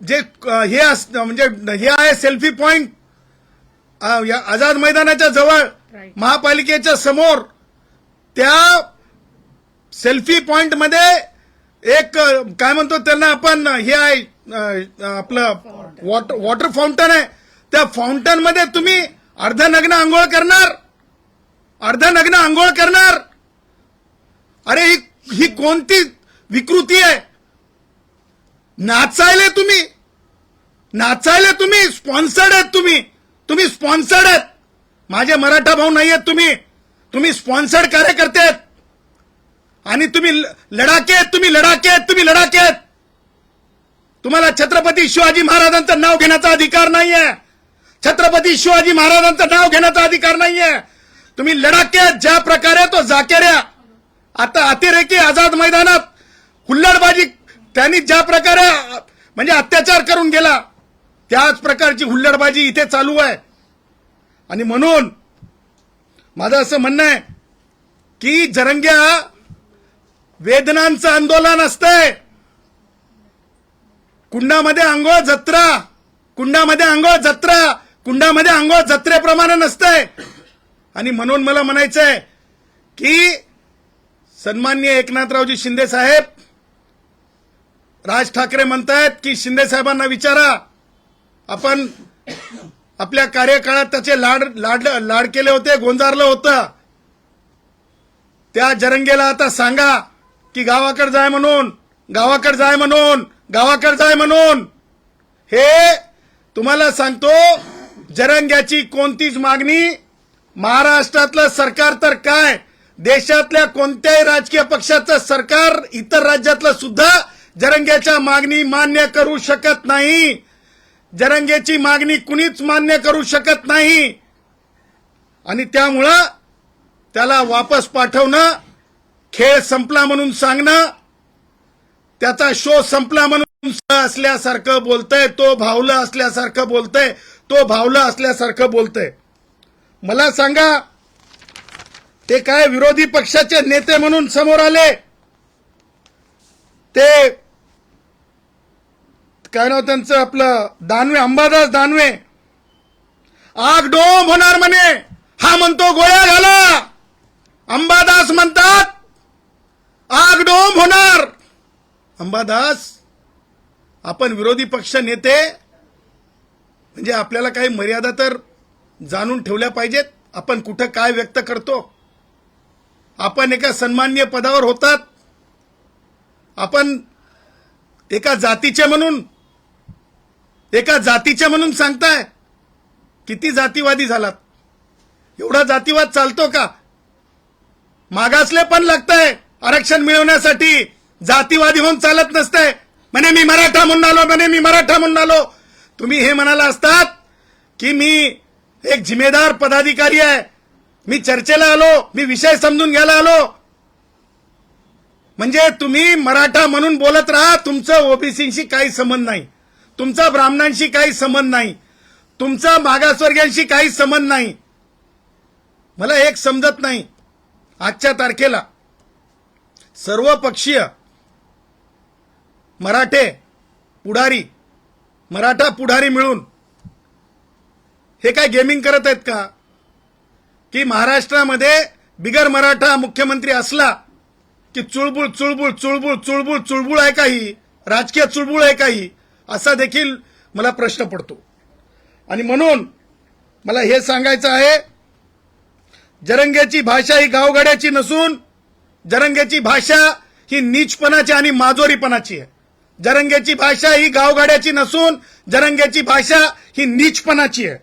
जे हे अस म्हणजे हे आहे सेल्फी पॉइंट आझाद मैदानाच्या जवळ. महापालिकेच्या समोर त्या सेल्फी पॉइंटमध्ये एक काय म्हणतो त्यांना आपण हे आहे आपलं वॉटर वॉटर फाउंटन आहे. त्या फाउंटनमध्ये तुम्ही अर्धनग्न आंघोळ करणार अर्धनग्न आंघोळ करणार. अरे ही ही कोणती विकृती आहे? नाचायले तुम्ही. नाचायले तुम्ही. स्पॉन्सर्ड आहेत तुम्ही. तुम्ही स्पॉन्सर्ड आहेत. माझे मराठा भाऊ नाही आहेत तुम्ही. तुम्ही स्पॉन्सर्ड कार्यकर्ते आहेत. आणि तुम्ही ल- लढाके आहेत तुम्ही लढाके आहेत तुम्ही लढाके आहेत. तुम्हाला छत्रपती शिवाजी महाराजांचं नाव घेण्याचा अधिकार नाही आहे छत्रपती शिवाजी महाराजांचं नाव घेण्याचा अधिकार नाही आहे तुम्ही लढाके आहेत ज्या प्रकारे तो जाकेऱ्या आता अतिरेकी आझाद मैदानात हुल्लडबाजी त्यांनी ज्या प्रकारे म्हणजे अत्याचार करून गेला त्याच प्रकारची हुल्लडबाजी इथे चालू आहे. आणि म्हणून माझं असं म्हणणं आहे की जरंग्या वेदनांचं आंदोलन असतंय. कुंडामध्ये आंघोळ जत्रा. कुंडामध्ये आंघोळ जत्रा. कुंडामध्ये आंघोळ जत्रेप्रमाणे नसतंय. आणि म्हणून मला म्हणायचंय की सन्मान्य एकनाथरावजी शिंदे साहेब राज ठाकरे म्हणतायत की शिंदे साहेबांना विचारा. आपण आपल्या कार्यकाळात त्याचे लाड लाड लाड केले होते गोंजारलं होतं. त्या जरंगेला आता सांगा की गावाकडे जाय म्हणून गावाकडे जाय म्हणून गावाकडे जाय म्हणून. हे तुम्हाला सांगतो जरंग्याची कोणतीच मागणी महाराष्ट्रातलं सरकार तर काय? देशातल्या कोणत्याही राजकीय पक्षाचं सरकार इतर राज्यातलं सुद्धा जरंग्याच्या मागणी मान्य करू शकत नाही. जरंगेची मागणी कुणीच मान्य करू शकत नाही. आणि त्यामुळं त्याला वापस पाठवणं खेळ संपला म्हणून सांगणं त्याचा शो संपला म्हणून असल्यासारखं बोलतय तो भावलं असल्यासारखं बोलतय तो भावलं असल्यासारखं बोलतय. मला सांगा ते काय विरोधी पक्षाचे नेते म्हणून समोर आले? ते काय नाव त्यांचं? आपलं दानवे अंबादास दानवे. आग डोम होणार म्हणे. हा म्हणतो गोळ्या घाला अंबादास म्हणतात आग डोम होणार. अंबादास आपण विरोधी पक्ष नेते म्हणजे आपल्याला काही मर्यादा तर जाणून ठेवल्या पाहिजेत. आपण कुठं काय व्यक्त करतो? आपण एका सन्मान्य पदावर होतात. आपण एका जातीचे म्हणून एका जातीच्या म्हणून सांगताय. किती जातीवादी झालात? एवढा जातीवाद चालतो का? मागासले पण लागतंय आरक्षण मिळवण्यासाठी. जातीवादी होऊन चालत नसतंय. म्हणे मी मराठा म्हणून आलो म्हणे मी मराठा म्हणून आलो. तुम्ही हे म्हणाला असतात की मी एक जिम्मेदार पदाधिकारी आहे. मी चर्चेला आलो मी विषय समजून घ्यायला आलो. म्हणजे तुम्ही मराठा म्हणून बोलत राहा तुमचं ओबीसीशी काही संबंध नाही. तुमचा ब्राह्मणांशी काही संबंध नाही. तुमचा मागासवर्गीयांशी काही संबंध नाही. मला एक समजत नाही. आजच्या तारखेला सर्व पक्षीय मराठे पुढारी मराठा पुढारी मिळून हे काय गेमिंग करत आहेत का? की महाराष्ट्रामध्ये बिगर मराठा मुख्यमंत्री असला की चुळबुळ चुळबुळ चुळबुळ चुळबुळ चुळबुळ आहे काही? राजकीय चुळबुळ आहे काही? असा देखील मला प्रश्न पडतो. आणि म्हणून मला हे सांगायचं आहे जरंग्याची भाषा ही गावगाड्याची नसून जरंग्याची भाषा ही नीचपणाची आणि माजोरीपणाची आहे. जरंग्याची भाषा ही गावगाड्याची नसून जरंग्याची भाषा ही नीचपणाची आहे.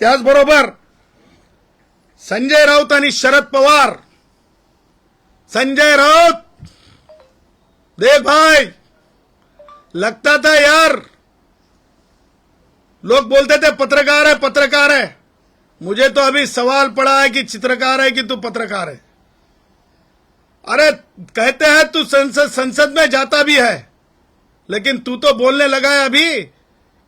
त्याचबरोबर संजय राऊत आणि शरद पवार संजय राऊत देख भाई लगता था यार। लोग बोलते थे, पत्रकार है पत्रकार है। मुझे तो अभी सवाल पड़ा है कि चित्रकार है कि तू पत्रकार है? अरे, कहते हैं तू संसद संसद में जाता भी है, लेकिन तू तो बोलने लगा है अभी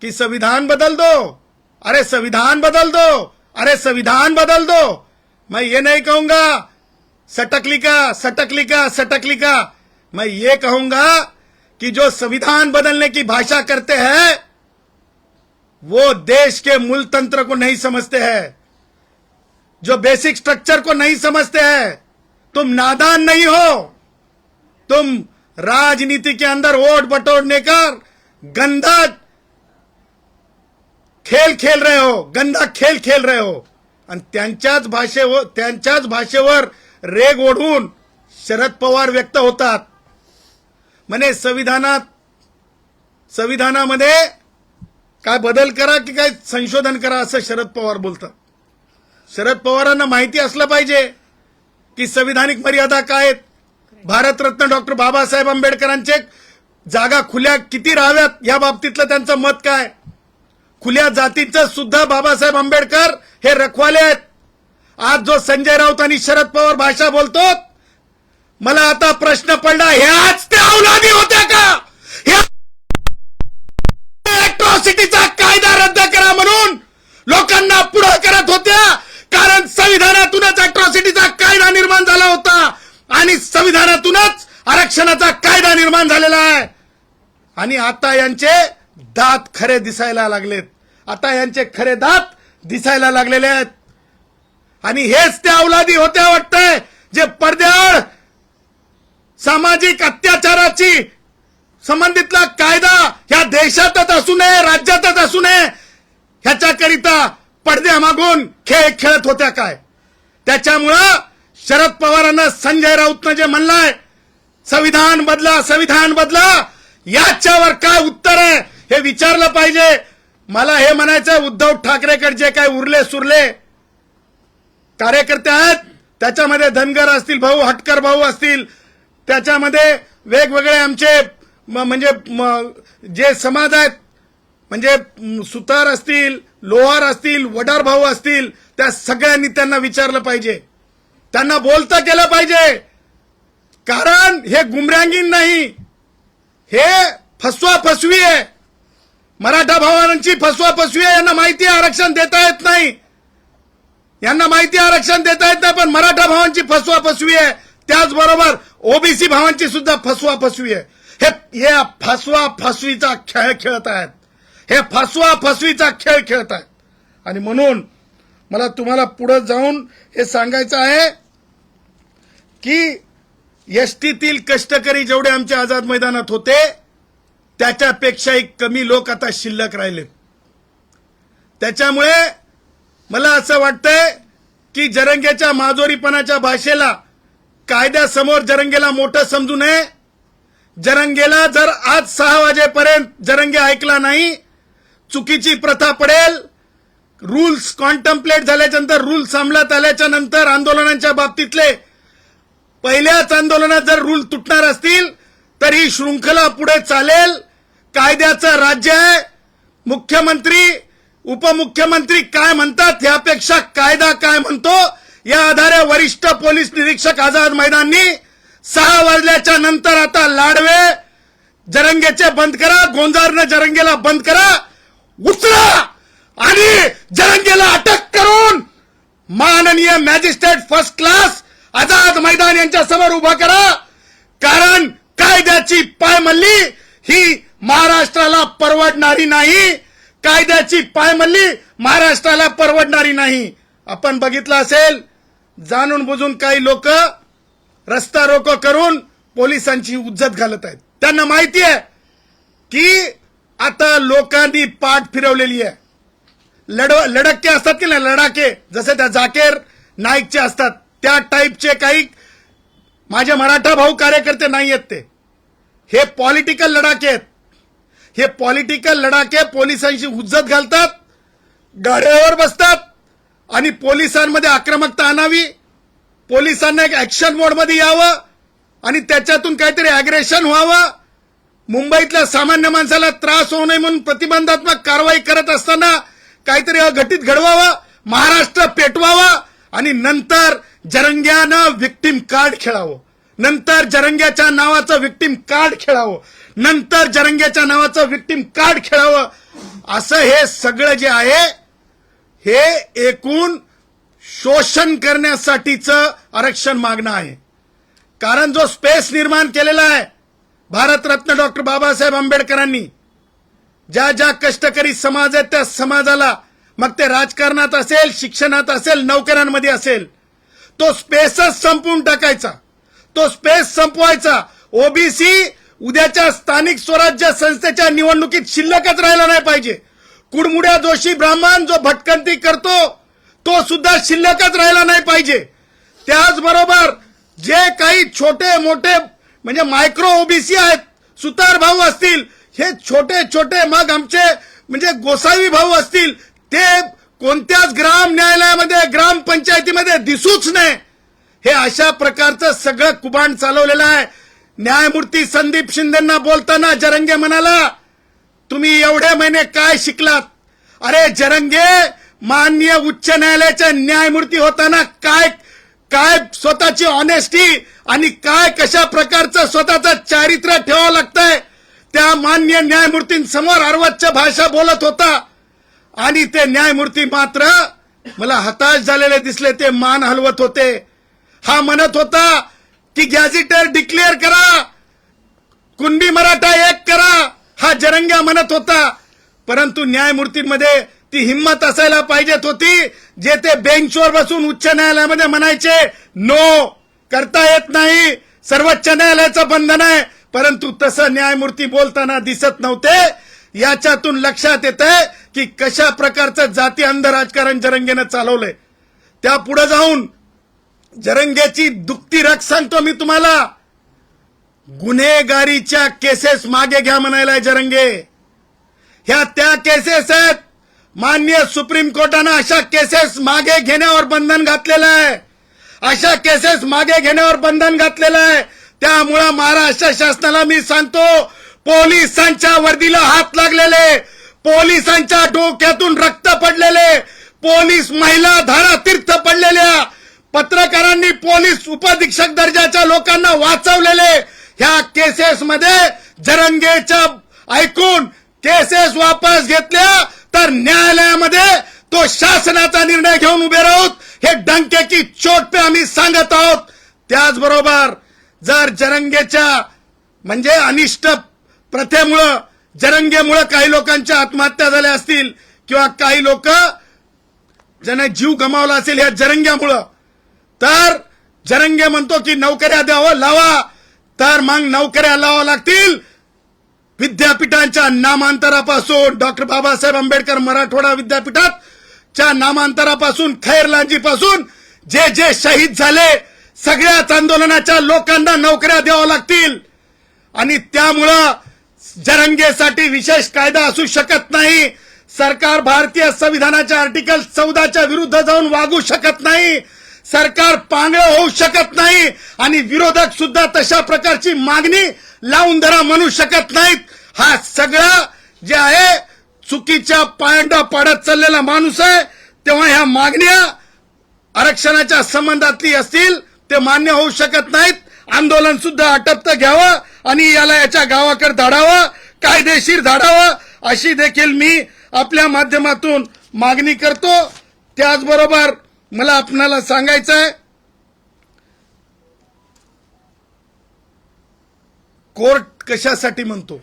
कि संविधान बदल दो। अरे, संविधान बदल दो। अरे, संविधान बदल दो। मैं ये नहीं कहूँगा सटकलिका सटकलिका सटकलिका मैं ये कहूँगा कि जो संविधान बदलने की भाषा करते हैं, वो देश के मूल तंत्र को नहीं समझते हैं। जो बेसिक स्ट्रक्चर को नहीं समझते हैं, तुम नादान नहीं हो। तुम राजनीति के अंदर वोट बटोरने का गंदा खेल खेल रहे हो, गंदा खेल खेल रहे हो। भाषेवर त्यांच्याच भाषेवर रेग ओढून शरद पवार व्यक्त होतात। म्हणे संविधानात संविधानामध्ये काय बदल करा की काय संशोधन करा असं शरद पवार बोलतात. शरद पवारांना माहिती असलं पाहिजे की संविधानिक मर्यादा काय आहेत. भारतरत्न डॉक्टर बाबासाहेब आंबेडकरांचे जागा खुल्या किती राहाव्यात या बाबतीतलं त्यांचं मत काय? खुल्या जातींचं सुद्धा बाबासाहेब आंबेडकर हे रखवाले आहेत. आज जो संजय राऊत आणि शरद पवार भाषा बोलतो मला आता प्रश्न पडला ह्याच त्या अवलादी होत्या का? ह्या कायदा रद्द करा म्हणून लोकांना पुढे करत होत्या. कारण संविधानातूनच अट्रॉसिटीचा कायदा निर्माण झाला होता. आणि संविधानातूनच आरक्षणाचा कायदा निर्माण झालेला आहे. आणि आता यांचे दात खरे दिसायला लागलेत. आता यांचे खरे दात दिसायला लागलेले आहेत. आणि हेच त्या अवलादी होत्या वाटतंय जे पडद्याआड सामाजिक अत्याचाराची संबंधितला कायदा ह्या देशातच असू नये राज्यातच असू नये ह्याच्याकरिता पडद्यामागून खेळ खेळत होत्या काय? त्याच्यामुळं शरद पवारांना संजय राऊतनं जे म्हणलंय संविधान बदला संविधान बदला याच्यावर काय उत्तर आहे हे विचारलं पाहिजे. मला हे म्हणायचं उद्धव ठाकरेकडे जे काय उरले सुरले कार्यकर्ते आहेत त्याच्यामध्ये धनगर असतील भाऊ हटकर भाऊ असतील त्याच्यामध्ये वेगवेगळे आमचे म- म्हणजे जे समाज आहेत म्हणजे सुतार असतील लोहार असतील वडार भाऊ असतील त्या सगळ्यांनी त्यांना विचारलं पाहिजे. त्यांना बोलता केलं पाहिजे. कारण हे गुमरांगीन नाही. हे फसवा फसवी आहे. मराठा भावांची फसवा फसवी आहे यांना माहिती आरक्षण देता येत नाही. यांना माहिती आरक्षण देता येत नाही पण मराठा भावांची फसवा फसवी आहे. त्याचबरोबर ओबीसी भावांची सुद्धा फसवा फसवी आहे. हे हे फसवा फसवीचा खेळ खेळत आहेत. हे फसवा फसवीचा खेळ खेळत आहेत. आणि म्हणून मला तुम्हाला पुढे जाऊन हे सांगायचं आहे की एसटीतील कष्टकरी जेवढे आमच्या आझाद मैदानात होते त्याच्यापेक्षाही कमी लोक आता शिल्लक राहिले. त्याच्यामुळे मला असं वाटतंय की जरंग्याच्या माजोरीपणाच्या भाषेला कायद्यासमोर जरंगेला मोठं समजू नये. जरंगेला जर आज सहा वाजेपर्यंत जरंगे ऐकला नाही चुकीची प्रथा पडेल रूल्स कॉन्टम्प्लेट झाल्याच्यानंतर रूल्स अंमलात आल्याच्यानंतर आंदोलनांच्या बाबतीतले पहिल्याच आंदोलनात जर रूल तुटणार असतील तर ही शृंखला पुढे चालेल. कायद्याचं राज्य आहे. मुख्यमंत्री उपमुख्यमंत्री काय म्हणतात यापेक्षा कायदा काय म्हणतो? या आधारे वरिष्ठ पोलीस निरीक्षक आझाद मैदाननी सहा वाजल्याच्या नंतर आता लाडवे जरंगेचे बंद करा गोंजारनं जरंगेला बंद करा उचला आणि जरंगेला अटक करून माननीय magistrate first class Azad Maidan यांच्या समोर उभा करा. कारण कायद्याची पायमल्ली ही महाराष्ट्राला परवडणारी नाही. कायद्याची पायमल्ली महाराष्ट्राला परवडणारी नाही. आपण बघितलं असेल जाणून बुजून काही लोक रस्ता रोको करून पोलिसांची उज्जत घालत आहेत. त्यांना माहिती आहे की आता लोकांनी पाठ फिरवलेली आहे. लढ लढक्के असतात की नाही? लडाके. जसे त्या जाकेर नाईकचे असतात. त्या टाईपचे काही माझे मराठा भाऊ कार्यकर्ते नाही आहेत ते. हे पॉलिटिकल लडाके आहेत. हे पॉलिटिकल लडाके पोलिसांशी उज्जत घालतात. गाड्यावर बसतात. आणि पोलिसांमध्ये आक्रमकता आणावी. पोलिसांना एक ऍक्शन मोडमध्ये यावं आणि त्याच्यातून काहीतरी अग्रेशन व्हावं. मुंबईतल्या सामान्य माणसाला त्रास होऊ नये म्हणून प्रतिबंधात्मक कारवाई करत असताना काहीतरी अघटित घडवावं महाराष्ट्र पेटवावा आणि नंतर जरंग्यानं विक्टीम कार्ड खेळावं. नंतर जरंग्याच्या नावाचं विक्टीम कार्ड खेळावं. नंतर जरंग्याच्या नावाचं विक्टीम कार्ड खेळावं. असं हे सगळं जे आहे हे एकूण शोषण करण्यासाठीचं आरक्षण मागणं आहे. कारण जो स्पेस निर्माण केलेला आहे भारतरत्न डॉक्टर बाबासाहेब आंबेडकरांनी ज्या ज्या कष्टकरी समाज आहेत त्या समाजाला मग ते राजकारणात असेल शिक्षणात असेल नौकऱ्यांमध्ये असेल तो स्पेसच संपवून टाकायचा. तो स्पेस संपवायचा. ओबीसी उद्याच्या स्थानिक स्वराज्य संस्थेच्या निवडणुकीत शिल्लकच राहिला नाही पाहिजे. कुडमुड्या जोशी ब्राह्मण जो भटकंती करतो तो सुद्धा शिल्लकच राहिला नाही पाहिजे. त्याचबरोबर जे काही छोटे मोठे म्हणजे मायक्रो ओबीसी आहेत सुतार भाऊ असतील हे छोटे छोटे मग आमचे म्हणजे गोसावी भाऊ असतील ते कोणत्याच ग्राम न्यायालयामध्ये ग्रामपंचायतीमध्ये दिसूच नाही हे अशा प्रकारचं सगळं कुबाण चालवलेलं आहे. न्यायमूर्ती संदीप शिंदेना बोलताना जरंगे म्हणाला तुम्ही एवढे महिने काय शिकलात? अरे जरंगे माननीय उच्च न्यायालयाच्या न्यायमूर्ती होताना काय काय स्वतःची ऑनेस्टी आणि काय कशा प्रकारचं स्वतःचं चारित्र्य ठेवावं लागतंय? त्या मान्य न्यायमूर्तींसमोर अर्वच्च भाषा बोलत होता. आणि ते न्यायमूर्ती मात्र मला हताश झालेले दिसले ते मान हलवत होते. हा म्हणत होता की गॅझिटर डिक्लेअर करा. कुणबी मराठा एक करा. हा जरंग्या म्हणत होता. परंतु न्यायमूर्तींमध्ये ती हिंमत असायला पाहिजेत होती जे ते बेंचवर बसून उच्च न्यायालयामध्ये म्हणायचे नो करता येत नाही सर्वोच्च न्यायालयाचं बंधन आहे. परंतु तसं न्यायमूर्ती बोलताना दिसत नव्हते. याच्यातून लक्षात येत आहे की कशा प्रकारचं जाती अंध राजकारण जरंगेनं चालवलंय. त्या पुढे जाऊन जरंगेची दुखती रख सांगतो मी तुम्हाला. गुन्हेगारीच्या केसेस मागे घ्या म्हणायला जरंगे. ह्या त्या केसेस आहेत. मान्य सुप्रीम कोर्टानं अशा केसेस मागे घेण्यावर बंधन घातलेलं आहे. अशा केसेस मागे घेण्यावर बंधन घातलेलं आहे. त्यामुळं महाराष्ट्र शासनाला मी सांगतो पोलिसांच्या वर्दीला हात लागलेले पोलिसांच्या डोक्यातून रक्त पडलेले पोलीस महिला धारा तीर्थ पडलेल्या पत्रकारांनी पोलीस उपअधीक्षक दर्जाच्या लोकांना वाचवलेले ह्या केसेस मध्ये जरंगेच्या ऐकून केसेस वापस घेतल्या तर न्यायालयामध्ये तो शासनाचा निर्णय घेऊन उभे राहूत. हे डंकेची चोट पे आम्ही सांगत आहोत. त्याचबरोबर जर जरंगेच्या म्हणजे अनिष्ट प्रथेमुळं जरंगेमुळं काही लोकांच्या आत्महत्या झाल्या असतील किंवा काही लोक ज्यांना जीव गमावला असेल या जरंग्यामुळं तर जरंगे म्हणतो की नोकऱ्या द्यावं लावा. तर मग नोकऱ्या लावा लागतील. विद्यापीठांच्या नामांतरापासून डॉक्टर बाबासाहेब आंबेडकर मराठवाडा विद्यापीठात च्या नामांतरापासून खैरलांजीपासून जे जे शहीद झाले सगळ्याच आंदोलनाच्या लोकांना नोकऱ्या द्याव्या लागतील. आणि त्यामुळं जरंगेसाठी विशेष कायदा असू शकत नाही. सरकार भारतीय संविधानाच्या आर्टिकल चौदाच्या विरुद्ध जाऊन वागू शकत नाही. सरकार पांगळं होऊ शकत नाही आणि विरोधक सुद्धा तशा प्रकारची मागणी लावून धरा म्हणू शकत नाहीत. हा सगळा जे आहे चुकीच्या पायंडा पाडत चाललेला माणूस आहे. तेव्हा ह्या मागण्या आरक्षणाच्या संबंधातली असतील ते मान्य होऊ शकत नाहीत. आंदोलन सुद्धा अटप्त घ्यावं आणि याला याच्या गावाकडे धाडावं कायदेशीर धाडावं अशी देखील मी आपल्या माध्यमातून मागणी करतो. त्याचबरोबर मला आपणाला सांगायचं आहे कोर्ट कशासाठी म्हणतो?